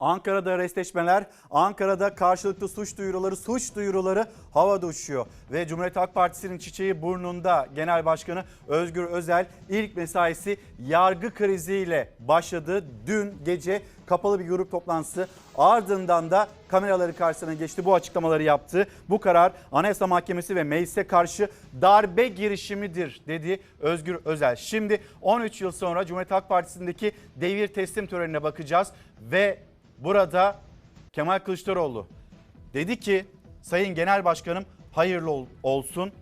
Ankara'da restleşmeler, Ankara'da karşılıklı suç duyuruları, suç duyuruları havada uçuyor. Ve Cumhuriyet Halk Partisi'nin çiçeği burnunda Genel Başkanı Özgür Özel ilk mesaisi yargı kriziyle başladı. Dün gece kapalı bir grup toplantısı ardından da kameraları karşısına geçti bu açıklamaları yaptı. Bu karar Anayasa Mahkemesi ve meclise karşı darbe girişimidir dedi Özgür Özel. Şimdi 13 yıl sonra Cumhuriyet Halk Partisi'ndeki devir teslim törenine bakacağız ve burada Kemal Kılıçdaroğlu dedi ki Sayın Genel Başkanım hayırlı ol- olsun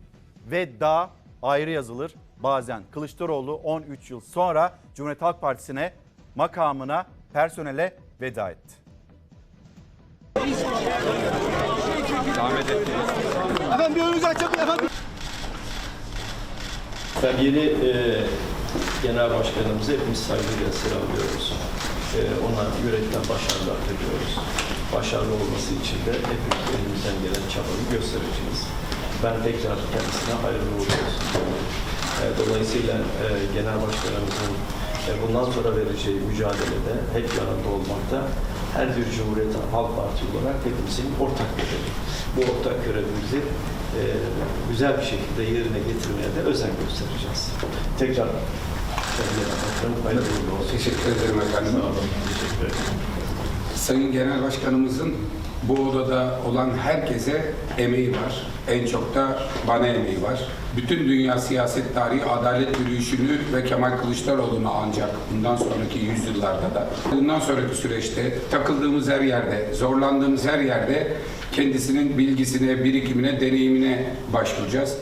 ve daha ayrı yazılır bazen. Kılıçdaroğlu 13 yıl sonra Cumhuriyet Halk Partisi'ne makamına personele veda etti. Efendim bir önünüzü açabilir efendim. Sevgili e, Genel Başkanımızı hepimiz saygıyla selamlıyoruz. E, ona yürekten başarılar diliyoruz. Başarılı olması için de hepimiz elimizden gelen çabayı göstereceğiz. Ben tekrar kendisine hayırlı uğurlu olsun. E, dolayısıyla e, Genel Başkanımızın e, bundan sonra vereceği mücadelede hep yanında olmakta her bir Cumhuriyet Halk Parti olarak hepimizin ortak görevi. Bu ortak görevimizi e, güzel bir şekilde yerine getirmeye de özen göstereceğiz. Tekrar Teşekkür ederim efendim. Sayın Genel Başkanımızın bu odada olan herkese emeği var. En çok da bana emeği var. Bütün dünya siyaset tarihi adalet yürüyüşünü ve Kemal Kılıçdaroğlu'nu ancak bundan sonraki yüzyıllarda da bundan sonraki süreçte takıldığımız her yerde, zorlandığımız her yerde kendisinin bilgisine, birikimine, deneyimine başvuracağız.